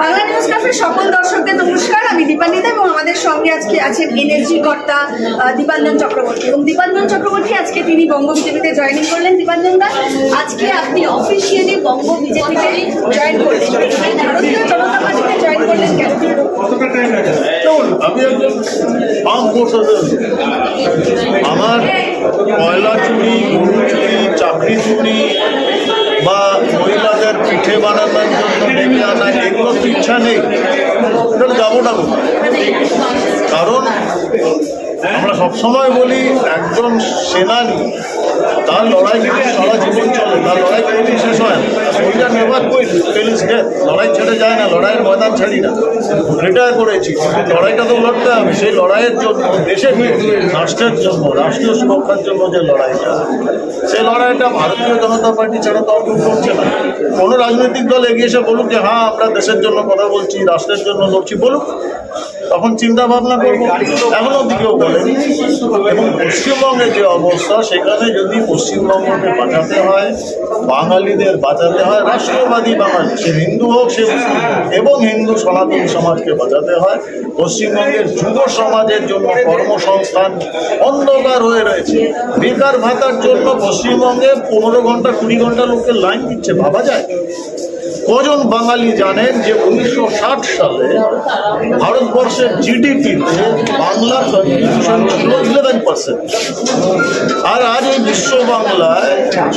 Bangla news ক্যাফের সকল দর্শকদের নমস্কার। আমি দীপান্বিতা এবং আমাদের সঙ্গে আজকে আছেন এনএসজি কর্তা দীপাঞ্জন চক্রবর্তী। এবং দীপাঞ্জন চক্রবর্তী আজকে তিনি বঙ্গ বিজেপিতে জয়েনিং করলেন। দীপাঞ্জন দা, আজকে আপনি অফিসিয়ালি বঙ্গ বিজেপিতে জয়েন করলেন। ভারতীয় জনতা পার্টিতে জয়েন করলেন কেন? আমার কয়লা চুরি, গরু চুরি, চাকরি চুরি কারণ আমরা সবসময় বলি, একজন সেনানী, তার লড়াই কিন্তু সারা জীবন চলে, তার লড়াই কোনোদিন শেষ হয় না। সোলজার নেভার কুইট ফেলিস লড়াই ছেড়ে যায় না, লড়াইয়ের ময়দান ছাড়ি না। রিটায়ার করেছি। লড়াইটা তো লড়তে হবে, সেই লড়াইয়ের জন্য, দেশের রাষ্ট্রের জন্য, রাষ্ট্রীয় সুরক্ষার জন্য যে লড়াইটা সেই লড়াইটা ভারতীয় জনতা পার্টি ছাড়া তো কেউ করছে না। কোনো রাজনৈতিক দল এগিয়ে এসে বলুক যে হ্যাঁ আমরা দেশের জন্য কথা বলছি, রাষ্ট্রের জন্য লড়ছি, বলুক। তখন চিন্তা ভাবনা করব, এখনও অব্দি কেউ বলেন। এবং পশ্চিমবঙ্গের যে অবস্থা, সেখানে যদি পশ্চিমবঙ্গকে বাঁচাতে হয়, বাঙালিদের বাঁচাতে হয়, রাষ্ট্রবাদী বাঙালি সে হিন্দু হোক, সে এবং হিন্দু সনাতন সমাজকে বাঁচাতে হয়, পশ্চিমবঙ্গের যুব সমাজের জন্য কর্মসংস্থান অন্ধকার হয়ে রয়েছে। বেকার ভাতার জন্য পশ্চিমবঙ্গে পনেরো ঘণ্টা, কুড়ি ঘণ্টা লোকের লাইন দিচ্ছে, ভাবা যায়? কজন বাঙালি জানেন যে উনিশশো ষাট সালে ভারতবর্ষের জিডিপিতে বাংলা কন্ট্রিবিউশন ছিল ইলেভেন পার্সেন্ট আর আজ এই বিশ্ব বাংলায়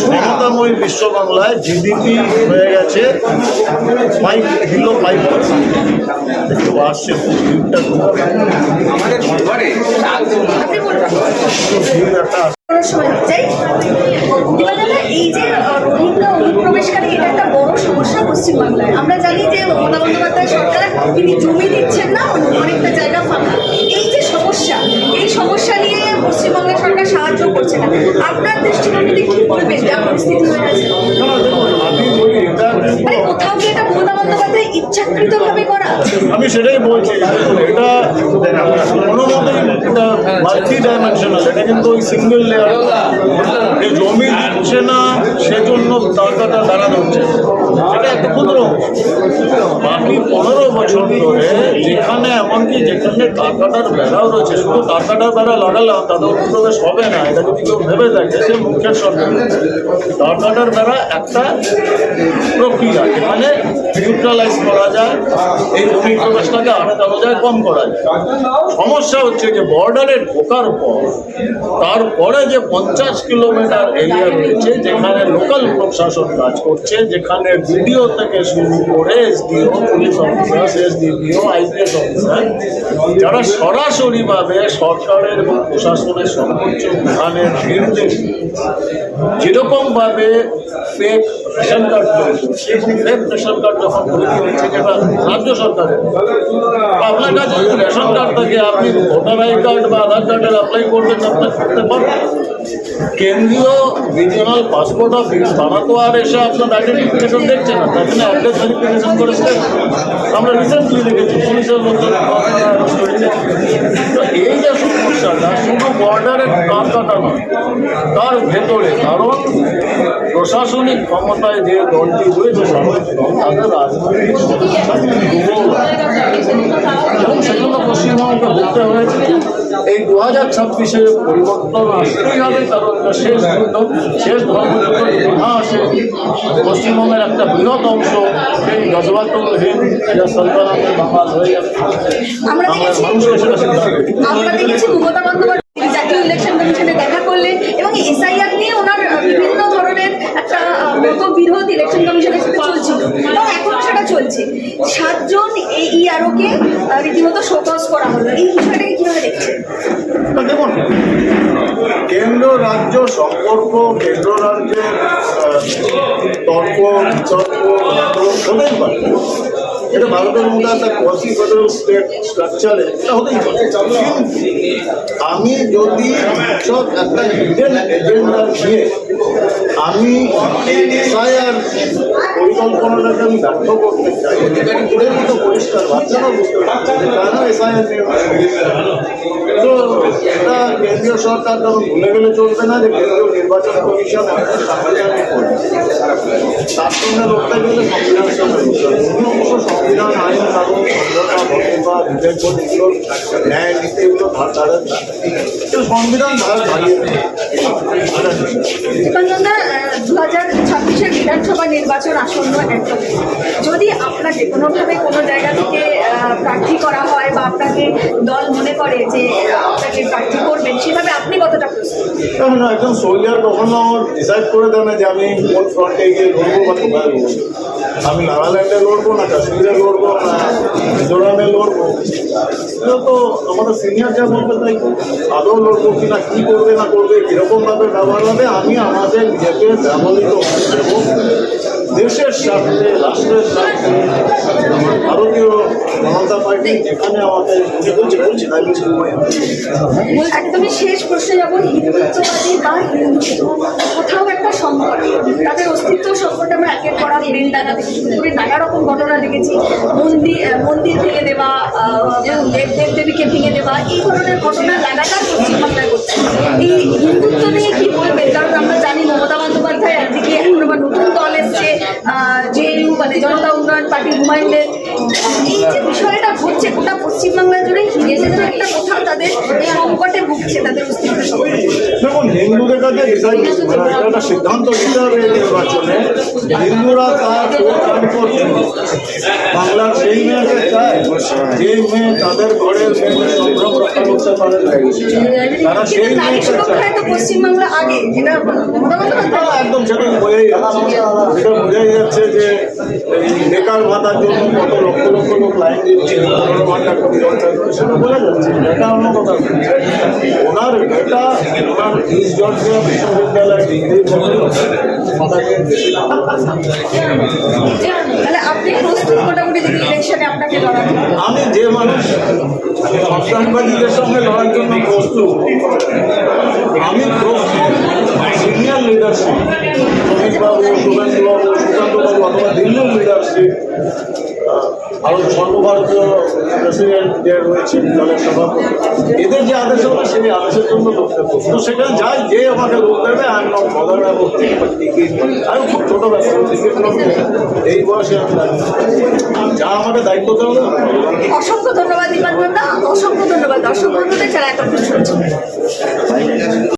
মমতাময়ী বিশ্ব বাংলায় জিডিপি হয়ে গেছে ফাইভ বিলো ফাইভ পার্সেন্ট আসছে এই যে অনুপ্রবেশকারী এটা একটা বড় সমস্যা পশ্চিমবাংলায়। আমরা জানি যে মমতা বন্দ্যোপাধ্যায় সরকার তিনি জমি দিচ্ছেন না অনেকটা জায়গা ফাঁকা। এই যে সমস্যা এই সমস্যা নিয়ে পশ্চিমবঙ্গের সরকার সাহায্য করছে না আপনার দৃষ্টিভঙ্গিতে কি বলবেন যা পরিস্থিতি হয়ে গেছে আমি বলি এটা মানে কোথাও কি এটা মমতা বন্দ্যোপাধ্যায় ইচ্ছাকৃতভাবে করা আমি সেটাই বলছি এটা কোনো মতেই মাল্টি ডাইমেনশনাল এটা কিন্তু ওই সিঙ্গেল লেয়ার যে জমি দিচ্ছে না, সেজন্য টাকাটা দাঁড়ানো হচ্ছে। এটা ক্ষুদ্র। বাকি পনেরো বছর ধরে যেখানে এমনকি যেখানে টাকাটার বেড়াও রয়েছে, শুধু কারখানার বেড়া লাগালাম তাদের অনুপ্রবেশ হবে না। এটা যদি কেউ ভেবে দেখে, সে মুখের সরকার কারখানার বেড়া একটা প্রক্রিয়া, যেখানে নিউট্রালাইজ করা যায়, এই অনুপ্রবেশটাকে আটকানো যায়, কম করা যায়। সমস্যা হচ্ছে যে বর্ডারে ঢোকার পর তারপরে যে পঞ্চাশ কিলোমিটার এরিয়া রয়েছে, যেখানে লোকাল প্রশাসন কাজ করছে, যেখানে ভিডিও থেকে শুরু করে SDO police officer SDPO IPS officer যারা সরাসরিভাবে সরকারের এবং প্রশাসনের সর্বোচ্চ বিধানের নির্দেশ, যেরকমভাবে ফেক রেশন কার্ড তৈরি করছে ফেক রেশন কার্ড যখন তৈরি হচ্ছে, যেটা রাজ্য সরকারের আপনার কাছে রেশন কার্ড থাকে, আপনি ভোটার আই কার্ড বা আধার কার্ডের অ্যাপ্লাই করবেন আপনার করতে পারবেন কেন্দ্রীয় রিজিওনাল পাসপোর্ট অফিস তারা তো আর এসে আপনার আইডেন্টিফিকেশন দেখছে না, তার জন্য অ্যাড্রেস ভেরিফিকেশন করে step। আমরা রিসেন্টলি দেখেছি, পুলিশের মধ্যে এই যে সমস্যাটা শুধু বর্ডারের কান কাটা নয়, তার ভেতরে কারণ প্রশাসনিক ক্ষমতায় যে দলটি রয়েছে তাদের রাজনৈতিক সমস্যা এই দু হাজার ছাব্বিশে পরিবর্তন আসতেই হবে কারণ শেষ শেষ পশ্চিমবঙ্গের একটা বৃহৎ অংশ সেই জজবাতুলহীন যা সন্তানের বাঙাল হয়ে মানুষকে সেটা সিদ্ধান্ত জাতীয় ইলেকশন কমিশনে দেখা করলেন এবং এসআইআর নিয়ে ওনার বিভিন্ন ধরনের একটা আহ, মতবিরোধ ইলেকশন কমিশনের সাথে চলছিল। এবং এখনও সেটা চলছে। সাতজন এই ইআরওকে রীতিমতো শোকজ করা হলো। এই বিষয়টাকে কেন্দ্র রাজ্য সম্পর্ক, কেন্দ্র রাজ্যের তর্ক, বিতর্ক হতেই পারে। এটা ভারতের মধ্যে একটা কোয়াসি ফেডারেল স্টেট স্ট্রাকচারে এটা হতেই পারে। আমি যদি একটা হিডেন এজেন্ডা নিয়ে আমি এই পরিকল্পনাটাকে আমি ব্যর্থ করতে চাই, এটা তো পরিষ্কার বাচ্চারা বুঝতে পারছে কেন এসআইআর তো এটা কেন্দ্রীয় সরকার তখন ভুলে গেলে চলবে না, যে কেন্দ্রীয় নির্বাচন কমিশন। তার সঙ্গে লড়তে গেলে। উনি অবশ্য সংবিধান, আইন বা এগুলো ন্যায় নীতি, এগুলো ধার ধারেন সংবিধান। দীপানন্দা দু হাজার ছাব্বিশের বিধানসভা নির্বাচন আসন্ন একদম যদি আপনাকে কোনোভাবে কোনো জায়গা থেকে প্রার্থী করা হয় বা আপনাকে দল মনে করে যে কতটা প্রস্তুত? না, একজন সোলজার কখনো ডিসাইড করে দেয় না যে আমি কোন ফ্রন্টে গিয়ে লড়বো বা কোথায় লড়বো। আমি নাগাল্যান্ডে লড়বো না কাশ্মীরে লড়বো না মিজোরামে লড়বো। এগুলো তো আমাদের সিনিয়র যা বলবে তাই আদৌ লড়বো কি না কী করবে না করবে কীরকম ভাবে ব্যবহার হবে আমি আমাদের নিজেকে ব্যবহৃত হতে দেবো দেশের স্বার্থে, রাষ্ট্রের স্বার্থে, ভারতীয় জনতা পার্টি যেখানে আমাদের বলছি বলছি তাই বলছি একদমই শেষ প্রশ্নে যাব, হিন্দুত্ববাদী বা হিন্দুত্ব, কোথাও একটা সংকট। তাদের অস্তিত্ব সংকটে আমরা একের পর এক বেল ডাকা থেকে নানা রকম ঘটনা দেখেছি। মন্দির মন্দির ভেঙে দেওয়া দেব দেব দেবীকে ভেঙে দেওয়া, এই ধরনের ঘটনা লাগাতার পশ্চিমবাংলায় ঘটছে। এই হিন্দুত্ব নিয়ে কি বলবেন? কারণ আমরা জনতা উন্নয়ন পার্টি হুমায়ুনের এই যে বিষয়টা ঘটছে গোটা পশ্চিমবাংলা জুড়ে হিন্দু একটা কোথাও তাদের সংকটে ভুগছে তাদের অস্তিত্ব দেখুন হিন্দুদের কাছে ডিসাইড এটা একটা সিদ্ধান্ত নিতে হবে নির্বাচনে। হিন্দুরা তার ভোট দান করবে। বাংলার সেই মেয়েকে চায় যে মেয়ে তাদের ঘরের মেয়েদের রক্ষা করতে পারে তারা সেই মেয়েকে চায়। পশ্চিমবাংলা আগে এটা একদম সেটা বোঝাই যাচ্ছে এটা বোঝাই যাচ্ছে যে এই কত লক্ষ লক্ষ লোক লাইন দিচ্ছে ঘণ্টা যাচ্ছে এটা অন্য কথা ওনার এটা বিশ্ববিদ্যালয় ডিগ্রি তাহলে আপনি প্রস্তুত মোটামুটি যদি ইলেকশনে আপনাকে লড়াতে। আমি যে মানুষ সন্ত্রাসবাদীদের সঙ্গে লড়ার জন্য প্রস্তুত, আমি প্রস্তুত সিনিয়র লিডারশিপ অমিতবাবু শুভেন্দুবাবু সুকান্তবাবু অথবা দিল্লির লিডারশিপ ভারত সর্বভারতীয় প্রেসিডেন্ট যে রয়েছেন দলের সভাপতি, এদের যে আদেশ হবে, সেই আদেশের জন্য প্রস্তুত সেখানে যাই, যে আমাকে লোক দেবে আমি মজার করতে আমি খুব ছোটো ব্যবসা টিকিট এই বয়সে যা আমাকে দায়িত্ব করব। অসংখ্য ধন্যবাদ অসংখ্য ধন্যবাদ। এতক্ষণ শুনছেন।